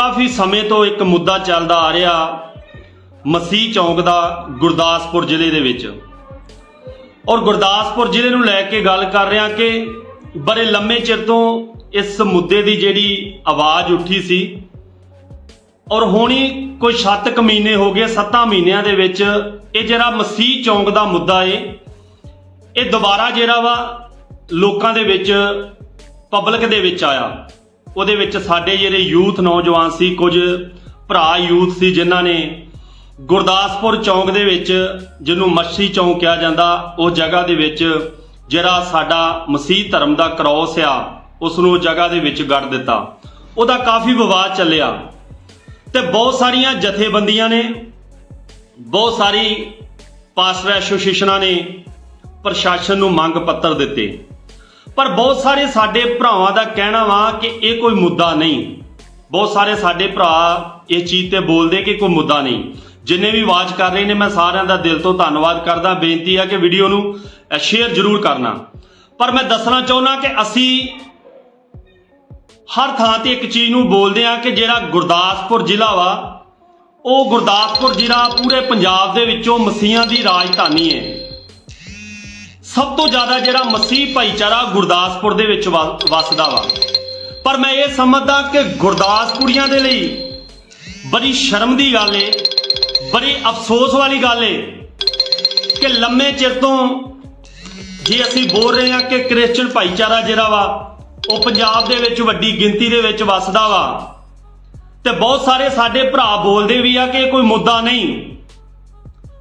ਕਾਫੀ ਸਮੇਂ ਤੋਂ ਇੱਕ ਮੁੱਦਾ ਚੱਲਦਾ ਆ ਰਿਹਾ ਮਸੀਹ ਚੌਂਕ ਦਾ ਗੁਰਦਾਸਪੁਰ ਜ਼ਿਲ੍ਹੇ ਦੇ ਵਿੱਚ। ਔਰ ਗੁਰਦਾਸਪੁਰ ਜ਼ਿਲ੍ਹੇ ਨੂੰ ਲੈ ਕੇ ਗੱਲ ਕਰ ਰਿਹਾ ਕਿ ਬੜੇ ਲੰਮੇ ਚਿਰ ਤੋਂ ਇਸ ਮੁੱਦੇ ਦੀ ਜਿਹੜੀ ਆਵਾਜ਼ ਉੱਠੀ ਸੀ ਔਰ ਹੁਣੀ ਕੋਈ 7 ਕੁ ਮਹੀਨੇ ਹੋ ਗਏ 7 ਮਹੀਨਿਆਂ ਦੇ ਵਿੱਚ ਇਹ ਜਿਹੜਾ ਮਸੀਹ ਚੌਂਕ ਦਾ ਮੁੱਦਾ ਏ, ਇਹ ਦੁਬਾਰਾ ਜਿਹੜਾ ਵਾ ਲੋਕਾਂ ਦੇ ਵਿੱਚ ਪਬਲਿਕ ਦੇ ਵਿੱਚ ਆਇਆ। ਉਹਦੇ ਵਿੱਚ ਸਾਡੇ ਜਿਹੜੇ ਯੂਥ ਨੌਜਵਾਨ ਸੀ, ਕੁਝ ਭਰਾ ਯੂਥ ਸੀ, ਜਿਨ੍ਹਾਂ ਨੇ ਗੁਰਦਾਸਪੁਰ ਚੌਂਕ ਦੇ ਵਿੱਚ, ਜਿਹਨੂੰ ਮੱਛੀ ਚੌਂਕ ਕਿਹਾ ਜਾਂਦਾ, ਉਹ ਜਗ੍ਹਾ ਦੇ ਵਿੱਚ ਜਿਹੜਾ ਸਾਡਾ ਮਸੀਹ ਧਰਮ ਦਾ ਕ੍ਰੋਸ ਆ ਉਸ ਨੂੰ ਜਗ੍ਹਾ ਦੇ ਵਿੱਚ ਗੱਡ ਦਿੱਤਾ। ਉਹਦਾ ਕਾਫੀ ਵਿਵਾਦ ਚੱਲਿਆ। ਤੇ ਬਹੁਤ ਸਾਰੀਆਂ ਜਥੇਬੰਦੀਆਂ ਨੇ, ਬਹੁਤ ਸਾਰੀ ਪਾਸਟਰ ਐਸੋਸੀਏਸ਼ਨਾਂ ਨੇ ਪ੍ਰਸ਼ਾਸਨ ਨੂੰ ਮੰਗ ਪੱਤਰ ਦਿੱਤੇ। ਪਰ ਬਹੁਤ ਸਾਰੇ ਸਾਡੇ ਭਰਾਵਾਂ ਦਾ ਕਹਿਣਾ ਵਾ ਕਿ ਇਹ ਕੋਈ ਮੁੱਦਾ ਨਹੀਂ। ਬਹੁਤ ਸਾਰੇ ਸਾਡੇ ਭਰਾ ਇਸ ਚੀਜ਼ ਤੇ ਬੋਲਦੇ ਕਿ ਕੋਈ ਮੁੱਦਾ ਨਹੀਂ। ਜਿੰਨੇ ਵੀ ਆਵਾਜ਼ ਕਰ ਰਹੇ ਨੇ, ਮੈਂ ਸਾਰਿਆਂ ਦਾ ਦਿਲ ਤੋਂ ਧੰਨਵਾਦ ਕਰਦਾ। ਬੇਨਤੀ ਹੈ ਕਿ ਵੀਡੀਓ ਨੂੰ ਸ਼ੇਅਰ ਜ਼ਰੂਰ ਕਰਨਾ। ਪਰ ਮੈਂ ਦੱਸਣਾ ਚਾਹੁੰਦਾ ਕਿ ਅਸੀਂ ਹਰ ਥਾਂ ਤੇ ਇੱਕ ਚੀਜ਼ ਨੂੰ ਬੋਲਦੇ ਆ ਕਿ ਜਿਹੜਾ ਗੁਰਦਾਸਪੁਰ ਜ਼ਿਲ੍ਹਾ ਵਾ, ਉਹ ਗੁਰਦਾਸਪੁਰ ਜ਼ਿਲ੍ਹਾ ਪੂਰੇ ਪੰਜਾਬ ਦੇ ਵਿੱਚੋਂ ਮਸੀਹਾਂ ਦੀ ਰਾਜਧਾਨੀ ਹੈ। ਸਭ ਤੋਂ ਜ਼ਿਆਦਾ ਜਿਹੜਾ ਮਸੀਹ ਭਾਈਚਾਰਾ ਗੁਰਦਾਸਪੁਰ ਦੇ ਵਿੱਚ ਵੱਸਦਾ ਵਾ। ਪਰ ਮੈਂ ਇਹ ਸਮਝਦਾ ਕਿ ਗੁਰਦਾਸਪੁਰੀਆਂ ਦੇ ਲਈ ਬੜੀ ਸ਼ਰਮ ਦੀ ਗੱਲ ਏ, ਬੜੀ ਅਫਸੋਸ ਵਾਲੀ ਗੱਲ ਏ ਕਿ ਲੰਮੇ ਚਿਰ ਤੋਂ ਜੇ ਅਸੀਂ ਬੋਲ ਰਹੇ ਹਾਂ ਕਿ ਕ੍ਰਿਸਚੀਅਨ ਭਾਈਚਾਰਾ ਜਿਹੜਾ ਵਾ, ਉਹ ਪੰਜਾਬ ਦੇ ਵਿੱਚ ਵੱਡੀ ਗਿਣਤੀ ਦੇ ਵਿੱਚ ਵੱਸਦਾ ਵਾ, ਤੇ ਬਹੁਤ ਸਾਰੇ ਸਾਡੇ ਭਰਾ ਬੋਲਦੇ ਵੀ ਆ ਕਿ ਇਹ ਕੋਈ ਮੁੱਦਾ ਨਹੀਂ।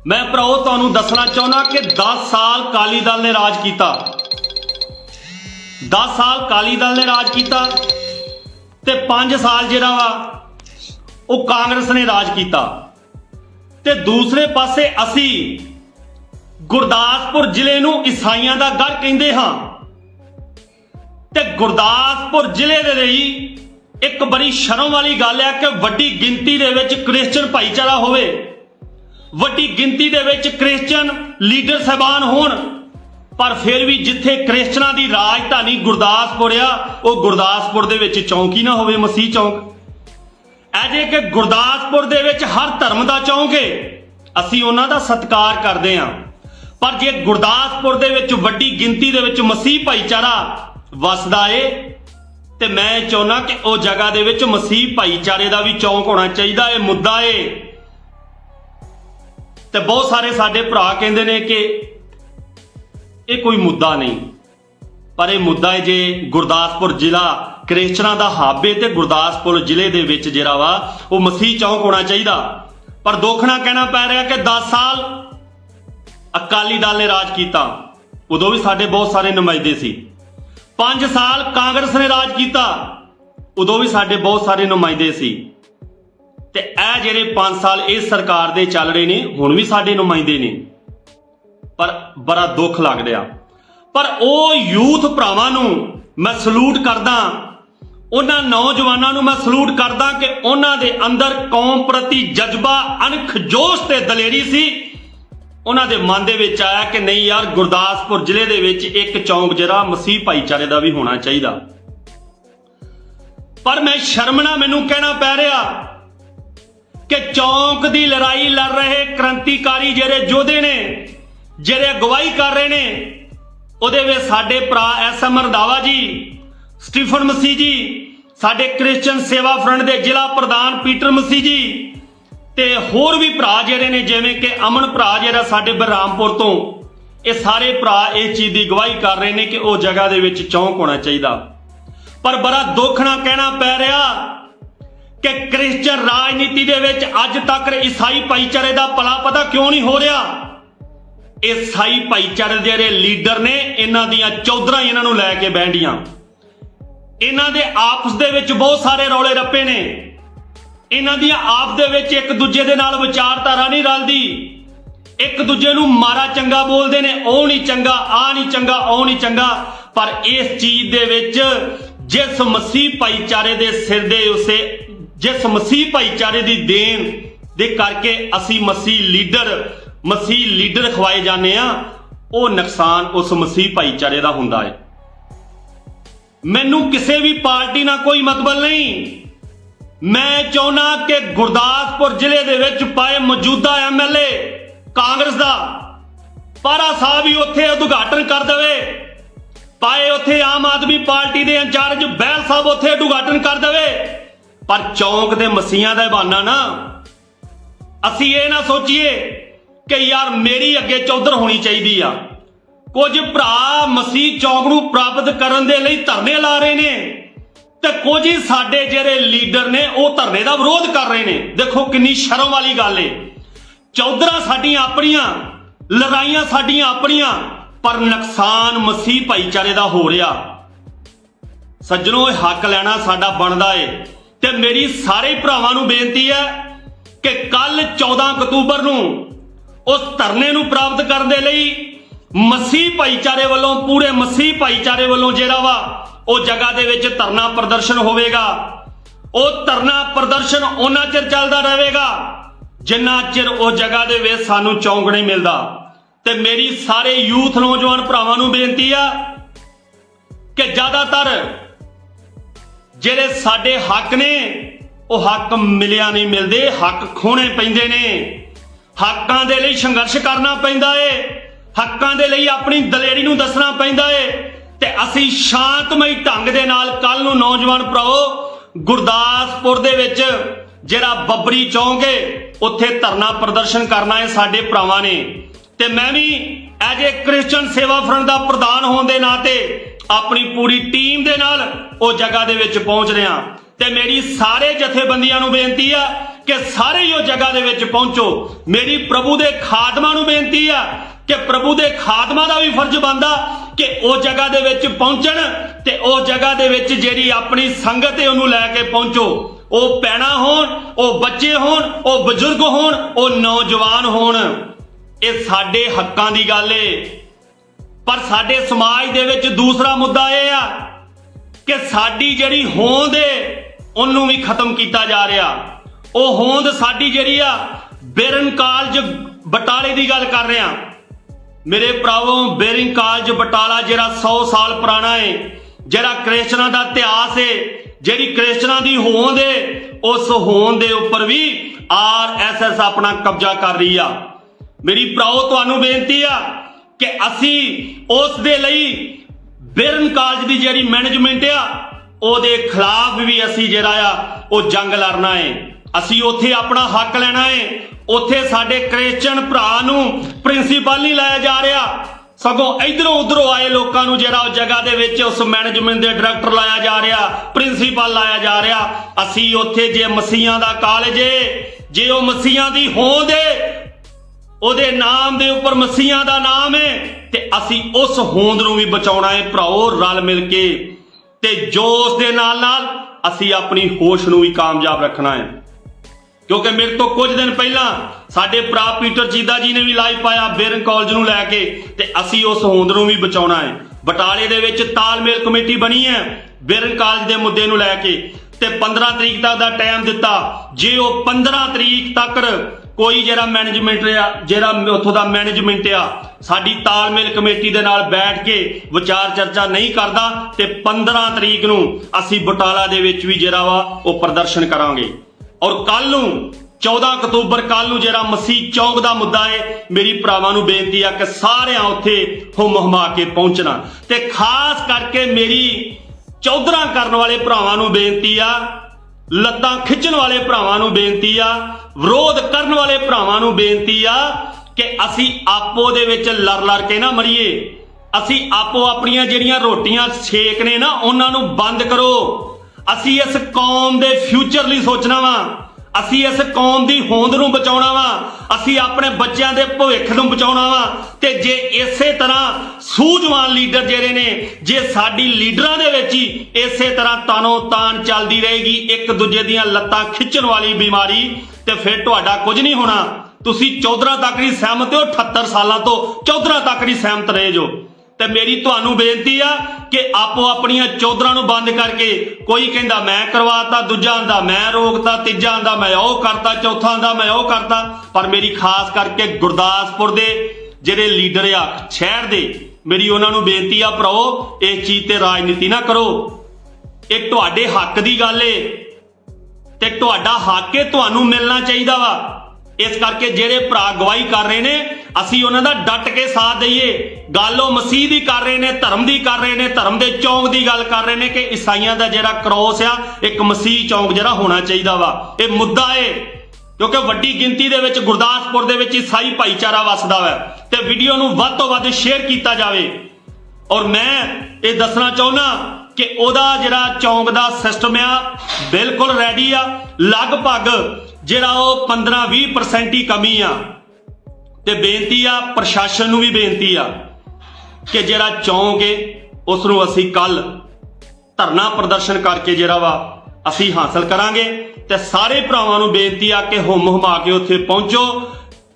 ਮੈਂ ਭਰਾਓ, ਤੁਹਾਨੂੰ ਦੱਸਣਾ ਚਾਹੁੰਦਾ ਕਿ 10 ਸਾਲ ਕਾਲੀ ਦਲ ਨੇ ਰਾਜ ਕੀਤਾ। 10 ਸਾਲ ਕਾਲੀ ਦਲ ਨੇ ਰਾਜ ਕੀਤਾ ਤੇ 5 ਸਾਲ ਜਿਹੜਾ ਵਾ, ਉਹ ਕਾਂਗਰਸ ਨੇ ਰਾਜ ਕੀਤਾ। ਤੇ ਦੂਸਰੇ ਪਾਸੇ ਅਸੀਂ ਗੁਰਦਾਸਪੁਰ ਜ਼ਿਲ੍ਹੇ ਨੂੰ ਈਸਾਈਆਂ ਦਾ ਗੜ ਕਹਿੰਦੇ ਹਾਂ। ਤੇ ਗੁਰਦਾਸਪੁਰ ਜ਼ਿਲ੍ਹੇ ਦੇ ਲਈ ਇੱਕ ਬੜੀ ਸ਼ਰਮ ਵਾਲੀ ਗੱਲ ਹੈ ਕਿ ਵੱਡੀ ਗਿਣਤੀ ਦੇ ਵਿੱਚ ਕ੍ਰਿਸਚੀਅਨ ਭਾਈਚਾਰਾ ਹੋਵੇ। ਵੱਡੀ ਗਿਣਤੀ ਦੇ ਵਿੱਚ ਕ੍ਰਿਸਚੀਅਨ ਲੀਡਰ ਸਹਿਬਾਨ ਹੋਣ, ਪਰ ਫਿਰ ਵੀ ਜਿੱਥੇ ਕ੍ਰਿਸਚਨਾਂ ਦੀ ਰਾਜਧਾਨੀ ਗੁਰਦਾਸਪੁਰ ਆ, ਉਹ ਗੁਰਦਾਸਪੁਰ ਦੇ ਵਿੱਚ ਚੌਂਕ ਹੀ ਨਾ ਹੋਵੇ, ਮਸੀਹ ਚੌਂਕ। ਐਜੇ ਕਿ ਗੁਰਦਾਸਪੁਰ ਦੇ ਵਿੱਚ ਹਰ ਧਰਮ ਦਾ ਚੌਂਕ ਏ, ਅਸੀਂ ਉਹਨਾਂ ਦਾ ਸਤਿਕਾਰ ਕਰਦੇ ਹਾਂ ਪਰ ਜੇ ਗੁਰਦਾਸਪੁਰ ਦੇ ਵਿੱਚ ਵੱਡੀ ਗਿਣਤੀ ਦੇ ਵਿੱਚ ਮਸੀਹ ਭਾਈਚਾਰਾ ਵਸਦਾ ਏ, ਤੇ ਮੈਂ ਚਾਹੁੰਦਾ ਕਿ ਉਹ ਜਗ੍ਹਾ ਦੇ ਵਿੱਚ ਮਸੀਹ ਭਾਈਚਾਰੇ ਦਾ ਵੀ ਚੌਂਕ ਹੋਣਾ ਚਾਹੀਦਾ ਏ ਮੁੱਦਾ ਏ। ਤੇ ਬਹੁਤ ਸਾਰੇ ਸਾਡੇ ਭਰਾ ਕਹਿੰਦੇ ਨੇ ਕਿ ਇਹ ਕੋਈ ਮੁੱਦਾ ਨਹੀਂ। ਪਰ ਇਹ ਮੁੱਦਾ ਹੈ ਜੇ ਗੁਰਦਾਸਪੁਰ ਜ਼ਿਲ੍ਹਾ ਕ੍ਰਿਸਚਨਾਂ ਦਾ ਹਾਬੇ ਤੇ ਗੁਰਦਾਸਪੁਰ ਜ਼ਿਲ੍ਹੇ ਦੇ ਵਿੱਚ ਜਿਹੜਾ ਵਾ, ਉਹ ਮਸੀਹ ਚੌਂਕ ਹੋਣਾ ਚਾਹੀਦਾ। ਪਰ ਦੋਖਣਾ ਕਹਿਣਾ ਪੈ ਰਿਹਾ ਕਿ 10 ਸਾਲ ਅਕਾਲੀ ਦਲ ਨੇ ਰਾਜ ਕੀਤਾ। ਉਦੋਂ ਵੀ ਸਾਡੇ ਬਹੁਤ ਸਾਰੇ ਨੁਮਾਇੰਦੇ ਸੀ। 5 ਸਾਲ ਕਾਂਗਰਸ ਨੇ ਰਾਜ ਕੀਤਾ। ਉਦੋਂ ਵੀ ਸਾਡੇ ਬਹੁਤ ਸਾਰੇ ਨੁਮਾਇੰਦੇ ਸੀ। ਤੇ ਇਹ ਜਿਹੜੇ 5 ਸਾਲ ਇਸ ਸਰਕਾਰ ਦੇ ਚੱਲ ਰਹੇ ਨੇ, ਹੁਣ ਵੀ ਸਾਡੇ ਨੁਮਾਇੰਦੇ ਨੇ। ਪਰ ਬੜਾ ਦੁੱਖ ਲੱਗ ਰਿਹਾ ਪਰ ਉਹ ਯੂਥ ਭਰਾਵਾਂ ਨੂੰ ਮੈਂ ਸਲੂਟ ਕਰਦਾ, ਉਹਨਾਂ ਨੌਜਵਾਨਾਂ ਨੂੰ ਮੈਂ ਸਲੂਟ ਕਰਦਾ ਕਿ ਉਹਨਾਂ ਦੇ ਅੰਦਰ ਕੌਮ ਪ੍ਰਤੀ ਜਜ਼ਬਾ ਅਣਖ ਜੋਸ਼ ਤੇ ਦਲੇਰੀ ਸੀ। ਉਹਨਾਂ ਦੇ ਮਨ ਦੇ ਵਿੱਚ ਆਇਆ ਕਿ ਨਹੀਂ ਯਾਰ, ਗੁਰਦਾਸਪੁਰ ਜ਼ਿਲ੍ਹੇ ਦੇ ਵਿੱਚ ਇੱਕ ਚੌਂਕ ਜਿਹੜਾ ਮਸੀਹ ਭਾਈਚਾਰੇ ਦਾ ਵੀ ਹੋਣਾ ਚਾਹੀਦਾ। ਪਰ ਮੈਂ ਸ਼ਰਮਣਾ ਮੈਨੂੰ ਕਹਿਣਾ ਪੈ ਰਿਹਾ ਕਿ ਚੌਂਕ ਦੀ ਲੜਾਈ ਲੜ ਰਹੇ ਕ੍ਰਾਂਤੀਕਾਰੀ ਜਿਹੜੇ ਯੋਧੇ ਨੇ, ਜਿਹੜੇ ਅਗਵਾਈ ਕਰ ਰਹੇ ਨੇ, ਉਹਦੇ ਵਿੱਚ ਸਾਡੇ ਭਰਾ S M Randhawa ji, Stephen ਮਸੀਹ ਜੀ, ਸਾਡੇ ਕ੍ਰਿਸਚੀਅਨ ਸੇਵਾ ਫਰੰਟ ਦੇ ਜ਼ਿਲ੍ਹਾ ਪ੍ਰਧਾਨ ਪੀਟਰ ਮਸੀਹ ਜੀ, ਤੇ ਹੋਰ ਵੀ ਭਰਾ ਜਿਹੜੇ ਨੇ, ਜਿਵੇਂ ਕਿ ਅਮਨ ਭਰਾ ਜਿਹੜਾ ਸਾਡੇ ਬਰਾਮਪੁਰ ਤੋਂ, ਇਹ ਸਾਰੇ ਭਰਾ ਇਹ ਚੀਜ਼ ਦੀ ਗਵਾਹੀ ਕਰ ਰਹੇ ਨੇ ਕਿ ਉਹ ਜਗ੍ਹਾ ਦੇ ਵਿੱਚ ਚੌਂਕ ਹੋਣਾ ਚਾਹੀਦਾ। ਪਰ ਬੜਾ ਦੁੱਖ ਨਾਲ ਕਹਿਣਾ ਪੈ ਰਿਹਾ ਕਿ ਕ੍ਰਿਸਚਨ ਰਾਜਨੀਤੀ ਦੇ ਵਿੱਚ ਅੱਜ ਤੱਕ ਈਸਾਈ ਭਾਈਚਾਰੇ ਦਾ ਭਲਾ ਪਤਾ ਕਿਉਂ ਨਹੀਂ ਹੋ ਰਿਹਾ? ਈਸਾਈ ਭਾਈਚਾਰੇ ਦੇ ਜਿਹੜੇ ਲੀਡਰ ਨੇ, ਇਹਨਾਂ ਦੀਆਂ ਚੌਧਰਾਂ ਇਹਨਾਂ ਨੂੰ ਲੈ ਕੇ ਬੈਠੀਆਂ ਇਹਨਾਂ ਦੇ ਆਪਸ ਦੇ ਵਿੱਚ ਬਹੁਤ ਸਾਰੇ ਰੌਲੇ ਰੱਪੇ ਨੇ। ਇਹਨਾਂ ਦੀਆਂ ਆਪ ਦੇ ਵਿੱਚ ਇੱਕ ਦੂਜੇ ਦੇ ਨਾਲ ਵਿਚਾਰਧਾਰਾ ਨਹੀਂ ਰਲਦੀ। ਇੱਕ ਦੂਜੇ ਨੂੰ ਮਾਰਾ ਚੰਗਾ ਬੋਲਦੇ ਨੇ, ਉਹ ਨਹੀਂ ਚੰਗਾ ਆ ਨਹੀਂ ਚੰਗਾ, ਉਹ ਨਹੀਂ ਚੰਗਾ। ਪਰ ਇਸ ਚੀਜ਼ ਦੇ ਵਿੱਚ ਜਿਸ ਮਸੀਹ ਭਾਈਚਾਰੇ ਦੇ ਸਿਰ ਦੇ ਉਸੇ ਜਿਸ ਮਸੀਹ ਭਾਈਚਾਰੇ ਦੀ ਦੇਣ ਦੇ ਕਰਕੇ ਅਸੀਂ ਮਸੀਹ ਲੀਡਰ ਮਸੀਹ ਲੀਡਰ ਖਵਾਏ ਜਾਂਦੇ ਆ ਉਹ ਨੁਕਸਾਨ ਉਸ ਮਸੀਹ ਭਾਈਚਾਰੇ ਦਾ ਹੁੰਦਾ ਹੈ। ਮੈਨੂੰ ਕਿਸੇ ਵੀ ਪਾਰਟੀ ਨਾਲ ਕੋਈ ਮਤਲਬ ਨਹੀਂ। ਮੈਂ ਚਾਹੁੰਦਾ ਕਿ ਗੁਰਦਾਸਪੁਰ ਜ਼ਿਲ੍ਹੇ ਦੇ ਵਿੱਚ ਪਾਏ ਮੌਜੂਦਾ ਐਮਐਲਏ ਕਾਂਗਰਸ ਦਾ ਪਾਰਾ ਸਾਹਿਬ ਹੀ ਉੱਥੇ ਉਦਘਾਟਨ ਕਰ ਦੇਵੇ। ਪਾਏ ਉੱਥੇ ਆਮ ਆਦਮੀ ਪਾਰਟੀ ਦੇ ਇੰਚਾਰਜ ਬਹਿਲ ਸਾਹਿਬ ਉੱਥੇ ਉਦਘਾਟਨ ਪਰ ਚੌਂਕ ਦੇ ਮਸੀਆਂ ਦਾ ਬਹਾਨਾ ਨਾ, ਅਸੀਂ ਇਹ ਨਾ ਸੋਚੀਏ ਕਿ ਯਾਰ ਮੇਰੀ ਅੱਗੇ ਚੌਧਰ ਹੋਣੀ ਚਾਹੀਦੀ ਆ। ਕੁਝ ਭਰਾ ਮਸੀਹ ਚੌਂਕ ਨੂੰ ਪ੍ਰਾਪਤ ਕਰਨ ਦੇ ਲਈ ਧਰਨੇ ਲਾ ਰਹੇ ਨੇ ਤੇ ਕੁਝ ਹੀ ਸਾਡੇ ਜਿਹੜੇ ਲੀਡਰ ਨੇ, ਉਹ ਧਰਨੇ ਦਾ ਵਿਰੋਧ ਕਰ ਰਹੇ ਨੇ। ਦੇਖੋ ਕਿੰਨੀ ਸ਼ਰਮ ਵਾਲੀ ਗੱਲ ਏ। ਚੌਧਰਾਂ ਸਾਡੀਆਂ ਆਪਣੀਆਂ, ਲੜਾਈਆਂ ਸਾਡੀਆਂ ਆਪਣੀਆਂ, ਪਰ ਨੁਕਸਾਨ ਮਸੀਹ ਭਾਈਚਾਰੇ ਦਾ ਹੋ ਰਿਹਾ। ਸੱਜਣੋ, ਇਹ ਹੱਕ ਲੈਣਾ ਸਾਡਾ ਬਣਦਾ ਏ। ਤੇ ਮੇਰੀ ਸਾਰੇ ਭਰਾਵਾਂ ਨੂੰ ਬੇਨਤੀ ਹੈ ਕਿ ਕੱਲ 14 ਅਕਤੂਬਰ ਨੂੰ ਉਸ ਧਰਨੇ ਨੂੰ ਪ੍ਰਾਪਤ ਕਰਨ ਦੇ ਲਈ ਮਸੀਹ ਭਾਈਚਾਰੇ ਵੱਲੋਂ, ਪੂਰੇ ਮਸੀਹ ਭਾਈਚਾਰੇ ਵੱਲੋਂ ਜਿਹੜਾ ਵਾ, ਉਹ ਜਗ੍ਹਾ ਦੇ ਵਿੱਚ ਧਰਨਾ ਪ੍ਰਦਰਸ਼ਨ ਹੋਵੇਗਾ। ਉਹ ਧਰਨਾ ਪ੍ਰਦਰਸ਼ਨ ਉਹਨਾਂ ਚਿਰ ਚੱਲਦਾ ਰਹੇਗਾ ਜਿੰਨਾ ਚਿਰ ਉਹ ਜਗ੍ਹਾ ਦੇ ਵਿੱਚ ਸਾਨੂੰ ਚੌਂਕ ਨਹੀਂ ਮਿਲਦਾ। ਤੇ ਮੇਰੀ ਸਾਰੇ ਯੂਥ ਨੌਜਵਾਨ ਭਰਾਵਾਂ ਨੂੰ ਬੇਨਤੀ ਆ ਕਿ ਜ਼ਿਆਦਾਤਰ ਜਿਹੜੇ ਸਾਡੇ ਹੱਕ ਨੇ, ਉਹ ਹੱਕ ਮਿਲਿਆ ਨਹੀਂ ਮਿਲਦੇ, ਹੱਕ ਖੋਣੇ ਪੈਂਦੇ ਨੇ। ਹੱਕਾਂ ਦੇ ਲਈ ਸੰਘਰਸ਼ ਕਰਨਾ ਪੈਂਦਾ ਏ, ਹੱਕਾਂ ਦੇ ਲਈ ਆਪਣੀ ਦਲੇਰੀ ਨੂੰ ਦੱਸਣਾ ਪੈਂਦਾ ਏ। ਤੇ ਅਸੀਂ ਸ਼ਾਂਤਮਈ ਢੰਗ ਦੇ ਨਾਲ ਕੱਲ ਨੂੰ ਨੌਜਵਾਨ ਭਰਾਓ ਗੁਰਦਾਸਪੁਰ ਦੇ ਵਿੱਚ ਜਿਹੜਾ ਬੱਬਰੀ ਚੌਂਕ ਏ, ਉੱਥੇ ਧਰਨਾ ਪ੍ਰਦਰਸ਼ਨ ਕਰਨਾ ਏ ਸਾਡੇ ਭਰਾਵਾਂ ਨੇ। ਤੇ ਮੈਂ ਵੀ as a Christian Sewa front ਦਾ ਪ੍ਰਧਾਨ ਹੋਣ ਦੇ ਨਾਤੇ ਆਪਣੀ ਪੂਰੀ ਟੀਮ ਦੇ ਨਾਲ ਉਹ ਜਗ੍ਹਾ ਦੇ ਵਿੱਚ ਪਹੁੰਚ ਰਿਹਾ। ਤੇ ਮੇਰੀ ਸਾਰੇ ਜਥੇਬੰਦੀਆਂ ਨੂੰ ਬੇਨਤੀ ਆ ਕਿ ਸਾਰੇ ਹੀ ਉਹ ਜਗ੍ਹਾ ਦੇ ਵਿੱਚ ਪਹੁੰਚੋ। ਮੇਰੀ ਪ੍ਰਭੂ ਦੇ ਖਾਦਮਾਂ ਨੂੰ ਬੇਨਤੀ ਆ ਕਿ ਪ੍ਰਭੂ ਦੇ ਖਾਦਮਾਂ ਦਾ ਵੀ ਫਰਜ਼ ਬਣਦਾ ਕਿ ਉਹ ਜਗ੍ਹਾ ਦੇ ਵਿੱਚ ਪਹੁੰਚਣ ਤੇ ਉਹ ਜਗ੍ਹਾ ਦੇ ਵਿੱਚ ਜਿਹੜੀ ਆਪਣੀ ਸੰਗਤ ਹੈ ਉਹਨੂੰ ਲੈ ਕੇ ਪਹੁੰਚੋ। ਉਹ ਪੈਣਾ ਹੋਣ, ਉਹ ਬੱਚੇ ਹੋਣ, ਉਹ ਬਜ਼ੁਰਗ ਹੋਣ, ਉਹ ਨੌਜਵਾਨ ਹੋਣ। ਇਹ ਸਾਡੇ ਹੱਕਾਂ ਦੀ ਗੱਲ ਏ। ਪਰ ਸਾਡੇ ਸਮਾਜ ਦੇ ਵਿੱਚ ਦੂਸਰਾ ਮੁੱਦਾ ਇਹ ਆ ਕਿ ਸਾਡੀ ਜਿਹੜੀ ਹੋਂਦ ਏ, ਉਹਨੂੰ ਵੀ ਖਤਮ ਕੀਤਾ ਜਾ ਰਿਹਾ। ਉਹ ਹੋਂਦ ਸਾਡੀ ਜਿਹੜੀ ਆ ਬੇਰਨ ਕਾਲਜ ਬਟਾਲੇ ਦੀ ਗੱਲ ਕਰ ਰਿਹਾ। ਮੇਰੇ ਭਰਾਵੋ ਬੇਰਿੰਗ ਕਾਲਜ ਬਟਾਲਾ ਜਿਹੜਾ 100 ਸਾਲ ਪੁਰਾਣਾ ਏ, ਜਿਹੜਾ ਕ੍ਰਿਸਚਨਾਂ ਦਾ ਇਤਿਹਾਸ ਏ, ਜਿਹੜੀ ਕ੍ਰਿਸਚਨਾਂ ਦੀ ਹੋਂਦ ਏ, ਉਸ ਹੋਂਦ ਦੇ ਉੱਪਰ ਵੀ ਆਰਐਸਐਸ ਆਪਣਾ ਕਬਜ਼ਾ ਕਰ ਰਹੀ ਆ। ਮੇਰੀ ਭਰਾਓ ਤੁਹਾਨੂੰ ਬੇਨਤੀ ਆ ਕਿ ਅਸੀਂ ਉਸ ਦੇ ਲਈ ਬੇਰਨ ਕਾਲਜ ਦੀ ਜਿਹੜੀ ਮੈਨੇਜਮੈਂਟ ਆ, ਉਹਦੇ ਖਿਲਾਫ ਵੀ ਅਸੀਂ ਜਿਹੜਾ ਆ, ਉਹ ਜੰਗ ਲੜਨਾ ਏ। ਅਸੀਂ ਉੱਥੇ ਆਪਣਾ ਹੱਕ ਲੈਣਾ ਏ। ਉੱਥੇ ਸਾਡੇ ਕ੍ਰਿਸਚੀਅਨ ਭਰਾ ਨੂੰ ਪ੍ਰਿੰਸੀਪਲ ਨਹੀਂ ਲਾਇਆ ਜਾ ਰਿਹਾ। ਸਗੋਂ ਇਧਰੋਂ ਉਧਰੋਂ ਆਏ ਲੋਕਾਂ ਨੂੰ ਜਿਹੜਾ ਉਹ ਜਗ੍ਹਾ ਦੇ ਵਿੱਚ ਉਸ ਮੈਨੇਜਮੈਂਟ ਦੇ ਡਾਇਰੈਕਟਰ ਲਾਇਆ ਜਾ ਰਿਹਾ ਪ੍ਰਿੰਸੀਪਲ ਲਾਇਆ ਜਾ ਰਿਹਾ। ਅਸੀਂ ਉੱਥੇ ਜੇ ਮਸੀਹਾਂ ਦਾ ਕਾਲਜ ਏ, ਜੇ ਉਹ ਮਸੀਹਾਂ ਦੀ ਹੋਂਦ ਏ ਉਹਦੇ ਨਾਮ ਦੇ ਉੱਪਰ ਮਸੀਹਾਂ ਦਾ ਨਾਮ ਹੈ ਤੇ ਅਸੀਂ ਉਸ ਹੋਂਦ ਨੂੰ ਵੀ ਬਚਾਉਣਾ ਹੈ ਭਰਾਓ ਰਲ ਮਿਲ ਕੇ। ਤੇ ਜੋਸ਼ ਦੇ ਨਾਲ ਨਾਲ ਅਸੀਂ ਆਪਣੀ ਹੋਸ਼ ਨੂੰ ਵੀ ਕਾਮਯਾਬ ਰੱਖਣਾ ਹੈ ਕਿਉਂਕਿ ਮੇਰੇ ਤੋਂ ਕੁਝ ਦਿਨ ਪਹਿਲਾਂ ਸਾਡੇ ਭਰਾ ਪੀਟਰ ਜੀਦਾ ਜੀ ਨੇ ਵੀ ਲਾਈਵ ਪਾਇਆ ਬੇਰਨ ਕਾਲਜ ਨੂੰ ਲੈ ਕੇ, ਤੇ ਅਸੀਂ ਉਸ ਹੋਂਦ ਨੂੰ ਵੀ ਬਚਾਉਣਾ ਹੈ ਬਟਾਲੇ ਦੇ ਵਿੱਚ ਤਾਲਮੇਲ ਕਮੇਟੀ ਬਣੀ ਹੈ ਬੇਰਨ ਕਾਲਜ ਦੇ ਮੁੱਦੇ ਨੂੰ ਲੈ ਕੇ। ਤੇ 15 ਤਰੀਕ ਤੱਕ ਦਾ ਟਾਈਮ ਦਿੱਤਾ। ਜੇ ਉਹ 15 ਤਰੀਕ ਤੱਕ ਕੋਈ ਜਿਹੜਾ ਮੈਨੇਜਮੈਂਟ ਆ, ਜਿਹੜਾ ਉੱਥੋਂ ਦਾ ਮੈਨੇਜਮੈਂਟ ਆ, ਸਾਡੀ ਤਾਲਮੇਲ ਕਮੇਟੀ ਦੇ ਨਾਲ ਬੈਠ ਕੇ ਵਿਚਾਰ ਚਰਚਾ ਨਹੀਂ ਕਰਦਾ ਤੇ 15 ਤਰੀਕ ਨੂੰ ਅਸੀਂ ਬਟਾਲਾ ਦੇ ਵਿੱਚ ਵੀ ਜਿਹੜਾ ਵਾ ਉਹ ਪ੍ਰਦਰਸ਼ਨ ਕਰਾਂਗੇ। ਔਰ ਕੱਲ ਨੂੰ 14 ਅਕਤੂਬਰ ਕੱਲ ਨੂੰ ਜਿਹੜਾ ਮਸੀਹ ਚੌਂਕ ਦਾ ਮੁੱਦਾ ਏ, ਮੇਰੀ ਭਰਾਵਾਂ ਨੂੰ ਬੇਨਤੀ ਆ ਕਿ ਸਾਰਿਆਂ ਉੱਥੇ ਹੁਮ ਹਮਾ ਕੇ ਪਹੁੰਚਣਾ। ਤੇ ਖਾਸ ਕਰਕੇ ਮੇਰੀ ਚੌਧਰਾ ਕਰਨ ਵਾਲੇ ਭਰਾਵਾਂ ਨੂੰ ਬੇਨਤੀ ਆ ਲੱਤਾਂ ਖਿੱਚਣ ਵਾਲੇ ਭਰਾਵਾਂ ਨੂੰ ਬੇਨਤੀ ਆ, ਵਿਰੋਧ ਕਰਨ ਵਾਲੇ ਭਰਾਵਾਂ ਨੂੰ ਬੇਨਤੀ ਆ ਕਿ ਅਸੀਂ ਆਪੋ ਦੇ ਵਿੱਚ ਲੜ ਲੜ ਕੇ ਨਾ ਮਰੀਏ। ਅਸੀਂ ਆਪੋ ਆਪਣੀਆਂ ਜਿਹੜੀਆਂ ਰੋਟੀਆਂ ਛੇਕ ਨੇ ਨਾ, ਉਹਨਾਂ ਨੂੰ ਬੰਦ ਕਰੋ। ਅਸੀਂ ਇਸ ਕੌਮ ਦੇ ਫਿਊਚਰ ਲਈ ਸੋਚਣਾ ਵਾ। ਅਸੀਂ ਇਸ ਕੌਮ ਦੀ ਹੋਂਦ ਨੂੰ ਬਚਾਉਣਾ ਵਾ। ਅਸੀਂ ਆਪਣੇ ਬੱਚਿਆਂ ਦੇ ਭਵਿੱਖ ਨੂੰ ਬਚਾਉਣਾ ਵਾ। ਤੇ ਜੇ ਇਸੇ ਤਰ੍ਹਾਂ ਸੂਝਵਾਨ ਲੀਡਰ ਜਿਹੜੇ ਨੇ, ਜੇ ਸਾਡੀ ਲੀਡਰਾਂ ਦੇ ਵਿੱਚ ਹੀ ਇਸੇ ਤਰ੍ਹਾਂ ਤਾਨੋ ਤਾਨ ਚੱਲਦੀ ਰਹੇਗੀ, ਇੱਕ ਦੂਜੇ ਦੀਆਂ ਲੱਤਾਂ ਖਿੱਚਣ ਵਾਲੀ ਬਿਮਾਰੀ, ਤੇ ਫਿਰ ਤੁਹਾਡਾ ਕੁਝ ਨਹੀਂ ਹੋਣਾ। ਤੁਸੀਂ 14 ਤੱਕ ਹੀ ਸਹਿਮਤ ਹੋ 78 ਸਾਲਾਂ ਤੋਂ 14 ਤੱਕ ਹੀ ਸਹਿਮਤ ਰਹੇ ਜੋ। ਤੇ ਮੇਰੀ ਤੁਹਾਨੂੰ ਬੇਨਤੀ ਆ ਕਿ ਆਪੋ ਆਪਣੀਆਂ ਚੌਧਰਾਂ ਨੂੰ ਬੰਦ ਕਰਕੇ ਕੋਈ ਕਹਿੰਦਾ ਮੈਂ ਕਰਵਾਤਾ, ਦੂਜਾ ਆਂਦਾ ਮੈਂ ਰੋਕਤਾ, ਤੀਜਾ ਆਂਦਾ ਮੈਂ ਉਹ ਕਰਤਾ, ਚੌਥਾ ਆਂਦਾ ਮੈਂ ਉਹ ਕਰਤਾ। ਪਰ ਮੇਰੀ ਖਾਸ ਕਰਕੇ ਗੁਰਦਾਸਪੁਰ ਦੇ ਜਿਹੜੇ ਲੀਡਰ ਆ, ਸ਼ਹਿਰ ਦੇ, ਮੇਰੀ ਉਹਨਾਂ ਨੂੰ ਬੇਨਤੀ ਆ ਭਰਾਓ ਇਸ ਚੀਜ਼ ਤੇ ਰਾਜਨੀਤੀ ਨਾ ਕਰੋ। ਇਹ ਤੁਹਾਡੇ ਹੱਕ ਦੀ ਗੱਲ ਏ ਤੇ ਤੁਹਾਡਾ ਹੱਕ ਹੈ ਤੁਹਾਨੂੰ ਮਿਲਣਾ ਚਾਹੀਦਾ ਵਾ। ਇਸ ਕਰਕੇ ਜਿਹੜੇ ਭਰਾ ਗਵਾਹੀ ਕਰ ਰਹੇ ਨੇ, ਅਸੀਂ ਉਹਨਾਂ ਦਾ ਡਟ ਕੇ ਸਾਥ ਦਈਏ। ਗੱਲ ਉਹ ਮਸੀਹ ਦੀ ਕਰ ਰਹੇ ਨੇ, ਧਰਮ ਦੀ ਕਰ ਰਹੇ ਨੇ, ਧਰਮ ਦੇ ਚੌਂਕ ਦੀ ਗੱਲ ਕਰ ਰਹੇ ਨੇ ਕਿ ਈਸਾਈਆਂ ਦਾ ਜਿਹੜਾ ਕ੍ਰੋਸ ਆ, ਇੱਕ ਮਸੀਹ ਚੌਂਕ ਜਿਹੜਾ ਹੋਣਾ ਚਾਹੀਦਾ ਵਾ। ਇਹ ਮੁੱਦਾ ਏ, ਕਿਉਂਕਿ ਵੱਡੀ ਗਿਣਤੀ ਦੇ ਵਿੱਚ ਗੁਰਦਾਸਪੁਰ ਦੇ ਵਿੱਚ ਈਸਾਈ ਭਾਈਚਾਰਾ ਵੱਸਦਾ ਵਾ ਤੇ ਵੀਡੀਓ ਨੂੰ ਵੱਧ ਤੋਂ ਵੱਧ ਸ਼ੇਅਰ ਕੀਤਾ ਜਾਵੇ। ਔਰ ਮੈਂ ਇਹ ਦੱਸਣਾ ਚਾਹੁੰਦਾ ਕਿ ਉਹਦਾ ਜਿਹੜਾ ਚੌਂਕ ਦਾ ਸਿਸਟਮ ਆ, ਬਿਲਕੁਲ ਰੈਡੀ ਆ। ਲਗਭਗ ਜਿਹੜਾ ਉਹ 15-20% ਹੀ ਕਮੀ ਆ। ਤੇ ਬੇਨਤੀ ਆ, ਪ੍ਰਸ਼ਾਸਨ ਨੂੰ ਵੀ ਬੇਨਤੀ ਆ ਕਿ ਜਿਹੜਾ ਚੌਂਕ ਏ ਉਸ ਨੂੰ ਅਸੀਂ ਕੱਲ ਧਰਨਾ ਪ੍ਰਦਰਸ਼ਨ ਕਰਕੇ ਜਿਹੜਾ ਵਾ, ਅਸੀਂ ਹਾਸਲ ਕਰਾਂਗੇ। ਤੇ ਸਾਰੇ ਭਰਾਵਾਂ ਨੂੰ ਬੇਨਤੀ ਆ ਕਿ ਹੁਮ ਹੁਮਾ ਕੇ ਉੱਥੇ ਪਹੁੰਚੋ।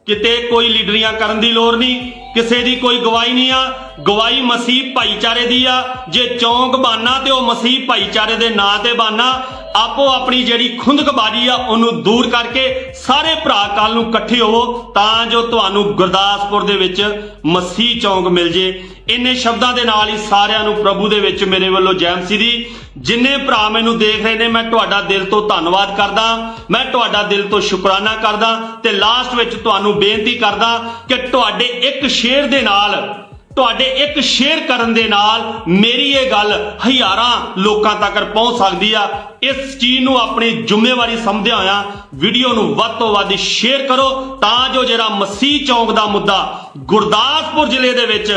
ਕਿਤੇ ਕੋਈ ਲੀਡਰੀਆਂ ਕਰਨ ਦੀ ਲੋੜ ਨਹੀਂ, ਕਿਸੇ ਦੀ ਕੋਈ ਗਵਾਹੀ ਨਹੀਂ ਆ। ਗਵਾਹੀ ਮਸੀਹ ਭਾਈਚਾਰੇ ਦੀ ਆ। ਜੇ ਚੌਂਕ ਬਾਨਾ ਤੇ ਉਹ ਮਸੀਹ ਭਾਈਚਾਰੇ ਦੇ ਨਾਂ ਤੇ ਬਾਨਾ ਆਪੋ ਆਪਣੀ ਜਿਹੜੀ ਖੁੰਦਕਬਾਜੀ ਆ, ਉਹਨੂੰ ਦੂਰ ਕਰਕੇ ਸਾਰੇ ਭਰਾ ਕੱਲ ਨੂੰ ਇਕੱਠੇ ਹੋਵੋ, ਤਾਂ ਜੋ ਤੁਹਾਨੂੰ ਗੁਰਦਾਸਪੁਰ ਦੇ ਵਿੱਚ ਮਸੀਹ ਚੌਂਕ ਮਿਲ ਜੇ। ਇੰਨੇ ਸ਼ਬਦਾਂ ਦੇ ਨਾਲ ਹੀ ਸਾਰਿਆਂ ਨੂੰ ਪ੍ਰਭੂ ਦੇ ਵਿੱਚ ਮੇਰੇ ਵੱਲੋਂ ਜੈ ਮਸੀਹ ਦੀ। ਜਿੰਨੇ ਭਰਾ ਮੈਨੂੰ ਦੇਖ ਰਹੇ ਨੇ, ਮੈਂ ਤੁਹਾਡਾ ਦਿਲ ਤੋਂ ਧੰਨਵਾਦ ਕਰਦਾ। ਮੈਂ ਤੁਹਾਡਾ ਦਿਲ ਤੋਂ ਸ਼ੁਕਰਾਨਾ ਕਰਦਾ ਤੇ ਲਾਸਟ ਵਿੱਚ ਤੁਹਾਨੂੰ ਬੇਨਤੀ ਕਰਦਾ ਕਿ ਤੁਹਾਡੇ ਇੱਕ ਸ਼ੇਅਰ ਦੇ ਨਾਲ ਤੁਹਾਡੇ ਇੱਕ ਸ਼ੇਅਰ ਕਰਨ ਦੇ ਨਾਲ ਮੇਰੀ ਇਹ ਗੱਲ ਹਜ਼ਾਰਾਂ ਲੋਕਾਂ ਤੱਕ ਪਹੁੰਚ ਸਕਦੀ ਆ। ਇਸ ਚੀਜ਼ ਨੂੰ ਆਪਣੀ ਜ਼ਿੰਮੇਵਾਰੀ ਸਮਝਦਿਆਂ ਹੋਇਆ ਵੀਡੀਓ ਨੂੰ ਵੱਧ ਤੋਂ ਵੱਧ ਸ਼ੇਅਰ ਕਰੋ ਤਾਂ ਜੋ ਜਿਹੜਾ ਮਸੀਹ ਚੌਂਕ ਦਾ ਮੁੱਦਾ ਗੁਰਦਾਸਪੁਰ ਜ਼ਿਲ੍ਹੇ ਦੇ ਵਿੱਚ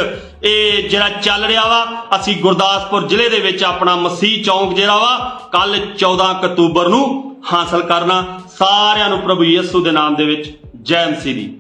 ਇਹ ਜਿਹੜਾ ਚੱਲ ਰਿਹਾ ਵਾ, ਅਸੀਂ ਗੁਰਦਾਸਪੁਰ ਜ਼ਿਲ੍ਹੇ ਦੇ ਵਿੱਚ ਆਪਣਾ ਮਸੀਹ ਚੌਂਕ ਜਿਹੜਾ ਵਾ ਕੱਲ 14 ਅਕਤੂਬਰ ਨੂੰ ਹਾਸਲ ਕਰਨਾ। ਸਾਰਿਆਂ ਨੂੰ ਪ੍ਰਭੂ ਯਿਸੂ ਦੇ ਨਾਮ ਦੇ ਵਿੱਚ ਜੈ ਮਸੀਹ ਦੀ।